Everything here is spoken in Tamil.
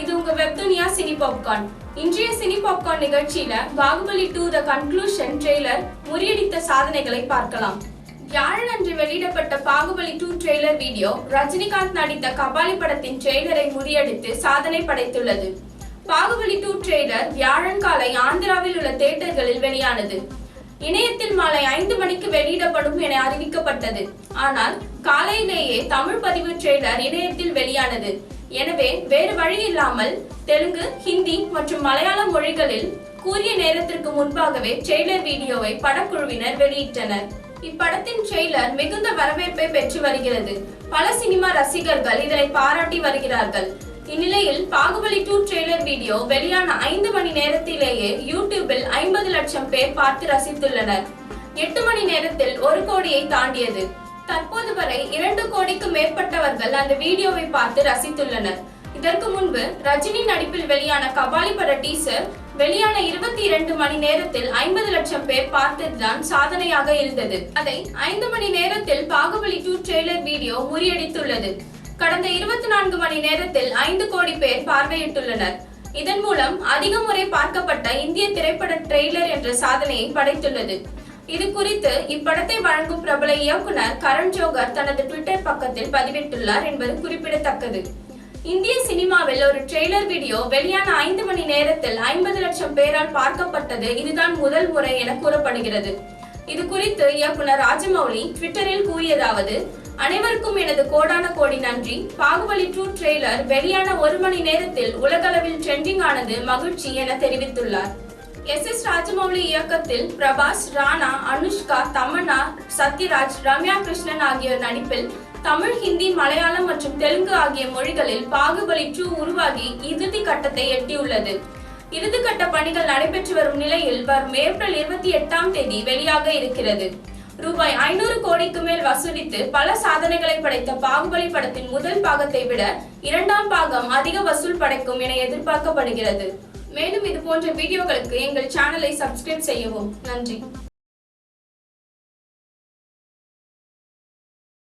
இது வெப்துனியா சினி பாப்கார்ன் இன்றைய சினி பாப்கார்ன் நிகழ்ச்சியில Baahubali two the conclusion trailer முறியடித்த சாதனைகளை பார்க்கலாம். வியாழன் அன்று வெளியிடப்பட்ட Baahubali two trailer video Rajinikanth நடித்த கபாலி படத்தின் ட்ரெய்லரை முறியடித்து சாதனை படைத்துள்ளது. பாகுபலி டூ ட்ரெய்லர் வியாழன் காலை ஆந்திராவில் உள்ள தியேட்டர்களில் வெளியானது. இணையத்தில் மாலை ஐந்து மணிக்கு வெளியிடப்படும் என அறிவிக்கப்பட்டது. ஆனால் காலையிலேயே தமிழ் பதிவு ட்ரெய்லர் இணையத்தில் வெளியானது. எனவே வேறு வழி இல்லாமல் தெலுங்கு ஹிந்தி மற்றும் மலையாள மொழிகளில் கூறிய நேரத்திற்கு முன்பாகவே ட்ரெய்லர் வீடியோவை படக்குழுவினர் வெளியிட்டனர். இப்படத்தின் ட்ரெய்லர் மிகுந்த வரவேற்பை பெற்று வருகிறது. பல சினிமா ரசிகர்கள் இதனை பாராட்டி வருகிறார்கள். இந்நிலையில் பாகுபலி டூ ட்ரெய்லர் வீடியோ வெளியான ஐந்து மணி நேரத்திலேயே யூடியூபில் ஐம்பது லட்சம் பேர் பார்த்து ரசித்துள்ளனர். எட்டு மணி நேரத்தில் ஒரு கோடியை தாண்டியது. தற்போது வரை இரண்டு கோடிக்கு மேற்பட்டவர்கள் அந்த வீடியோவை பார்த்து ரசித்துள்ளனர். இதற்கு முன்பு ரஜினி நடிப்பில் வெளியான கபாலி பட டீசர் வெளியான இருபத்தி இரண்டு மணி நேரத்தில் ஐம்பது லட்சம் பேர் பார்த்ததுதான் சாதனையாக இருந்தது. அதை ஐந்து மணி நேரத்தில் பாகுபலி டூ ட்ரெய்லர் வீடியோ முறியடித்துள்ளது. கடந்த இருபத்தி நான்கு மணி நேரத்தில் ஐந்து கோடி பேர் பார்வையிட்டுள்ளனர். இதன் மூலம் அதிக முறை பார்க்கப்பட்ட இந்திய திரைப்பட ட்ரெய்லர் என்ற சாதனையை படைத்துள்ளது. இது குறித்து இப்படத்தை வழங்கும் பிரபல இயக்குனர் கரண் ஜோகர் தனது ட்விட்டர் பக்கத்தில் பதிவிட்டுள்ளார் என்பது குறிப்பிடத்தக்கது. இந்திய சினிமாவில் ஒரு ட்ரெய்லர் வீடியோ வெளியான ஐந்து மணி நேரத்தில் ஐம்பது லட்சம் பேரால் பார்க்கப்பட்டது இதுதான் முதல் முறை என கூறப்படுகிறது. இது குறித்து இயக்குனர் ராஜமௌலி ட்விட்டரில் கூறியதாவது அனைவருக்கும் எனது கோடான கோடி நன்றி. பாகுபலி டூ ட்ரெய்லர் வெளியான ஒரு மணி நேரத்தில் உலகளவில் ட்ரெண்டிங் ஆனது மகிழ்ச்சி என தெரிவித்துள்ளார். எஸ் எஸ் ராஜமௌலி இயக்கத்தில் பிரபாஸ் ராணா அனுஷ்கா தமன்னா சத்யராஜ் ரம்யா கிருஷ்ணன் ஆகியோர் நடிப்பில் தமிழ் ஹிந்தி மலையாளம் மற்றும் தெலுங்கு ஆகிய மொழிகளில் பாகுபலி டூ உருவாகி இறுதி கட்டத்தை எட்டியுள்ளது. இறுதிக்கட்ட பணிகள் நடைபெற்று வரும் நிலையில் வரும் ஏப்ரல் இருபத்தி எட்டாம் தேதி வெளியாக இருக்கிறது. ரூபாய் ஐநூறு கோடிக்கு மேல் வசூலித்து பல சாதனைகளை படைத்த பாகுபலி படத்தின் முதல் பாகத்தை விட இரண்டாம் பாகம் அதிக வசூல் படைக்கும் என எதிர்பார்க்கப்படுகிறது. மேலும் இது போன்ற வீடியோக்களுக்கு எங்கள் சேனலை சப்ஸ்கிரைப் செய்யவும். நன்றி.